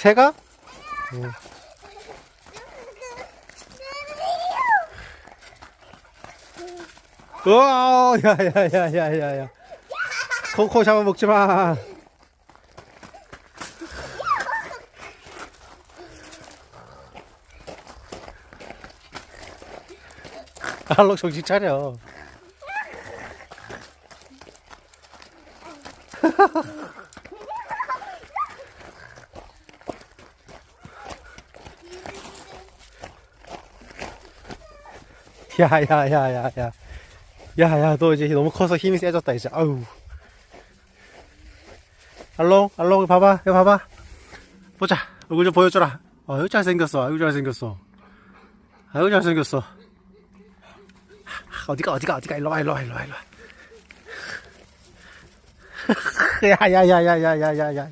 새가? 응. 우와, 야, 야, 야, 야, 야, 야. 코코 잡아 먹지 마. 알록 정신 차려. 야, 야, 야, 야, 야. 야, 야, 너 이제 너무 커서 힘이 세졌다, 이제. 아유. 알롱, 알롱, 봐봐, 이거 봐봐. 보자. 얼굴 좀 보여줘라. 아유, 잘생겼어. 아유, 잘생겼어. 아유, 잘생겼어. 하, 어디가, 어디가, 어디가. 일로 와, 일로 와, 일로 와, 일로 와. 야, 야, 야, 야, 야, 야, 야, 야.